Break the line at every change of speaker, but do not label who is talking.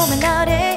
보면 너를